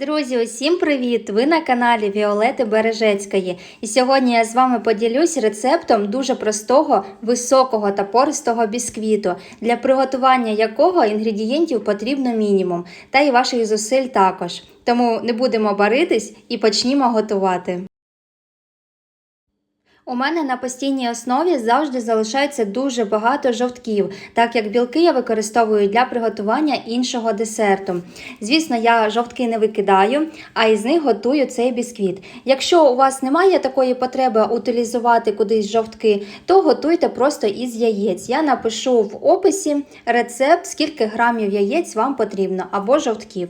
Друзі, усім привіт! Ви на каналі Віолети Бережецької. І сьогодні я з вами поділюсь рецептом дуже простого, високого та пористого бісквіту, для приготування якого інгредієнтів потрібно мінімум, та й ваших зусиль також. Тому не будемо баритись і почнімо готувати. У мене на постійній основі завжди залишається дуже багато жовтків, так як білки я використовую для приготування іншого десерту. Звісно, я жовтки не викидаю, а із них готую цей бісквіт. Якщо у вас немає такої потреби утилізувати кудись жовтки, то готуйте просто із яєць. Я напишу в описі рецепт, скільки грамів яєць вам потрібно або жовтків.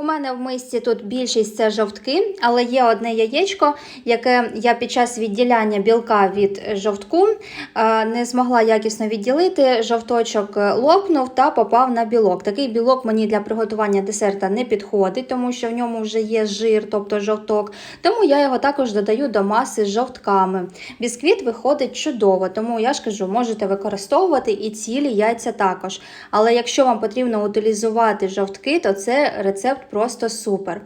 У мене в мисці тут більшість це жовтки, але є одне яєчко, яке я під час відділяння білка від жовтку е, не змогла якісно відділити. Жовточок лопнув та попав на білок. Такий білок мені для приготування десерта не підходить, тому що в ньому вже є жир, тобто жовток. Тому я його також додаю до маси з жовтками. Бісквіт виходить чудово, тому я ж кажу, можете використовувати і цілі яйця також. Але якщо вам потрібно утилізувати жовтки, то це рецепт просто супер.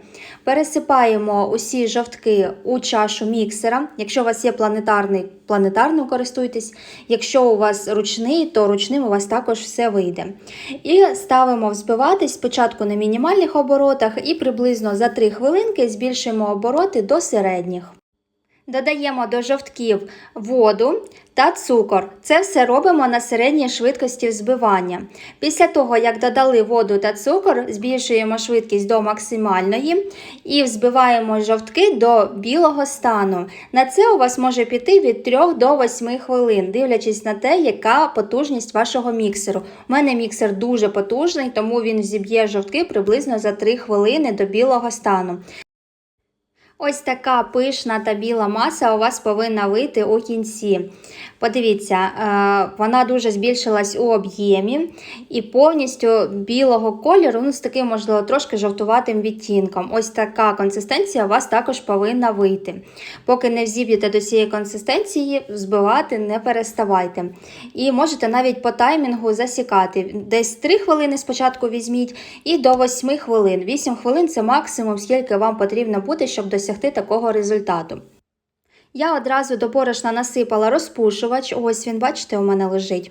Пересипаємо усі жовтки у чашу міксера. Якщо у вас є планетарний, планетарно користуйтесь. Якщо у вас ручний, то ручним у вас також все вийде. І ставимо взбиватись спочатку на мінімальних оборотах і приблизно за 3 хвилинки збільшуємо обороти до середніх. Додаємо до жовтків воду та цукор. Це все робимо на середній швидкості взбивання. Після того, як додали воду та цукор, збільшуємо швидкість до максимальної і взбиваємо жовтки до білого стану. На це у вас може піти від 3 до 8 хвилин, дивлячись на те, яка потужність вашого міксеру. У мене міксер дуже потужний, тому він зіб'є жовтки приблизно за 3 хвилини до білого стану. Ось така пишна та біла маса у вас повинна вийти у кінці. Подивіться, е, вона дуже збільшилась у об'ємі і повністю білого кольору, ну з таким, можливо, трошки жовтуватим відтінком. Ось така консистенція у вас також повинна вийти. Поки не взіб'єте до цієї консистенції, збивати не переставайте. І можете навіть по таймінгу засікати. Десь 3 хвилини спочатку візьміть і до 8 хвилин. 8 хвилин це максимум, скільки вам потрібно бути, щоб досягти такого результату. Я одразу до борошна насипала розпушувач, ось він, бачите, у мене лежить.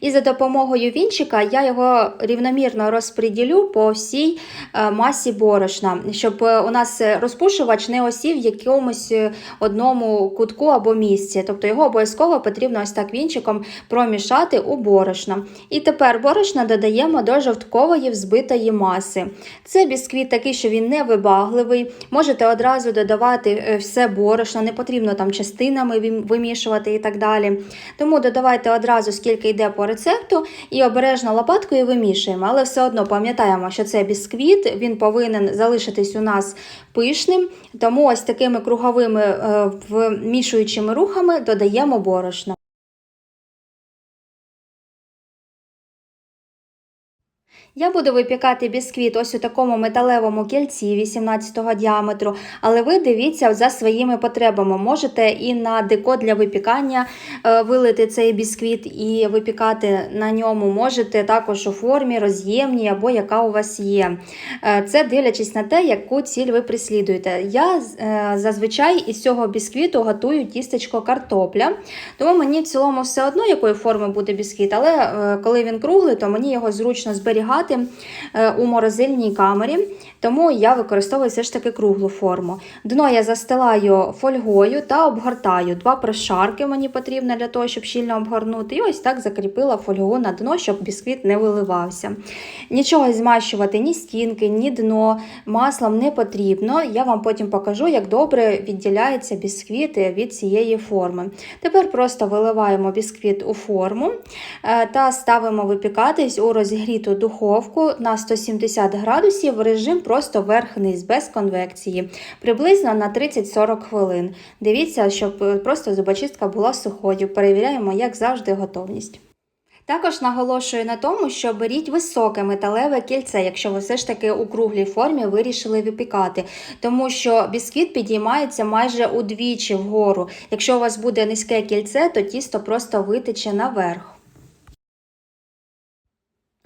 І за допомогою вінчика я його рівномірно розподілю по всій е, масі борошна, щоб е, у нас розпушувач не осів в якомусь е, одному кутку або місці. Тобто його обов'язково потрібно ось так вінчиком промішати у борошно. І тепер борошно додаємо до жовткової взбитої маси. Це бісквіт такий, що він не вибагливий. Можете одразу додавати все борошно, не потрібно там частинами вимішувати і так далі. Тому додавайте одразу, скільки йде по рецепту, і обережно лопаткою вимішуємо. Але все одно пам'ятаємо, що це бісквіт, він повинен залишитись у нас пишним. Тому ось такими круговими е, вмішуючими рухами додаємо борошно. Я буду випікати бісквіт ось у такому металевому кільці 18 діаметру, але ви дивіться за своїми потребами. Можете і на деко для випікання е, вилити цей бісквіт і випікати на ньому. Можете також у формі роз'ємній або яка у вас є. Е, це дивлячись на те, яку ціль ви прислідуєте. Я е, зазвичай із цього бісквіту готую тістечко картопля, тому мені в цілому все одно, якої форми буде бісквіт, але коли він круглий, то мені його зручно зберігати у морозильній камері, тому я використовую все ж таки круглу форму. Дно я застилаю фольгою та обгортаю. Два прошарки мені потрібно для того, щоб щільно обгорнути. І ось так закріпила фольгу на дно, щоб бісквіт не виливався. Нічого змащувати, ні стінки, ні дно маслом не потрібно. Я вам потім покажу, як добре відділяється бісквіт від цієї форми. Тепер просто виливаємо бісквіт у форму та ставимо випікатись у розігріту духовку духовку на 170 градусів режим просто верх-низ, без конвекції, приблизно на 30-40 хвилин. Дивіться, щоб просто зубочистка була сухою. Перевіряємо, як завжди, готовність. Також наголошую на тому, що беріть високе металеве кільце, якщо ви все ж таки у круглій формі вирішили випікати, тому що бісквіт підіймається майже удвічі вгору. Якщо у вас буде низьке кільце, то тісто просто витече наверх.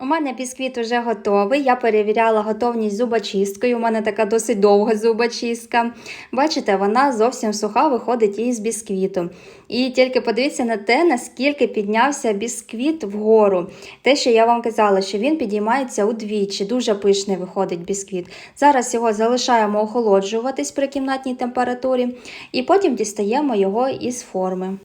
У мене бісквіт вже готовий. Я перевіряла готовність зубочисткою. У мене така досить довга зубочистка. Бачите, вона зовсім суха виходить із бісквіту. І тільки подивіться на те, наскільки піднявся бісквіт вгору. Те, що я вам казала, що він підіймається удвічі, дуже пишний виходить бісквіт. Зараз його залишаємо охолоджуватись при кімнатній температурі, і потім дістаємо його із форми.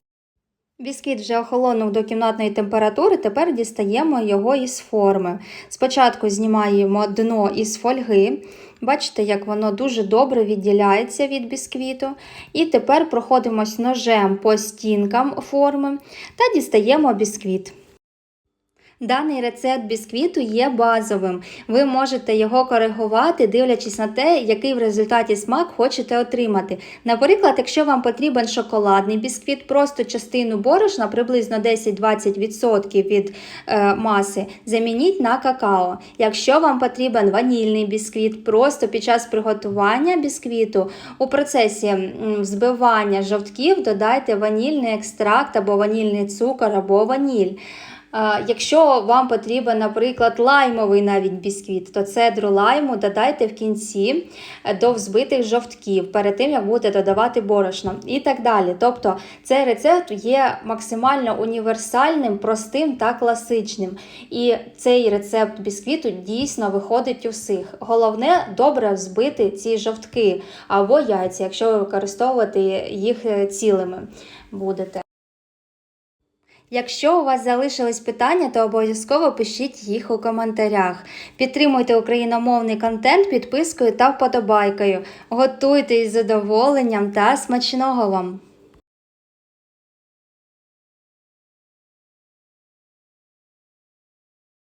Бісквіт вже охолонув до кімнатної температури, тепер дістаємо його із форми. Спочатку знімаємо дно із фольги. Бачите, як воно дуже добре відділяється від бісквіту. І тепер проходимось ножем по стінкам форми та дістаємо бісквіт. Даний рецепт бісквіту є базовим. Ви можете його коригувати, дивлячись на те, який в результаті смак хочете отримати. Наприклад, якщо вам потрібен шоколадний бісквіт, просто частину борошна, приблизно 10-20% від е, маси, замініть на какао. Якщо вам потрібен ванільний бісквіт, просто під час приготування бісквіту у процесі взбивання жовтків додайте ванільний екстракт або ванільний цукор або ваніль. Якщо вам потрібен, наприклад, лаймовий навіть бісквіт, то цедру лайму додайте в кінці е, до взбитих жовтків, перед тим як будете додавати борошно і так далі. Тобто цей рецепт є максимально універсальним, простим та класичним. І цей рецепт бісквіту дійсно виходить у всіх. Головне добре взбити ці жовтки або яйця, якщо ви використовувати їх е, цілими будете. Якщо у вас залишились питання, то обов'язково пишіть їх у коментарях. Підтримуйте україномовний контент підпискою та вподобайкою. Готуйте із задоволенням та смачного вам!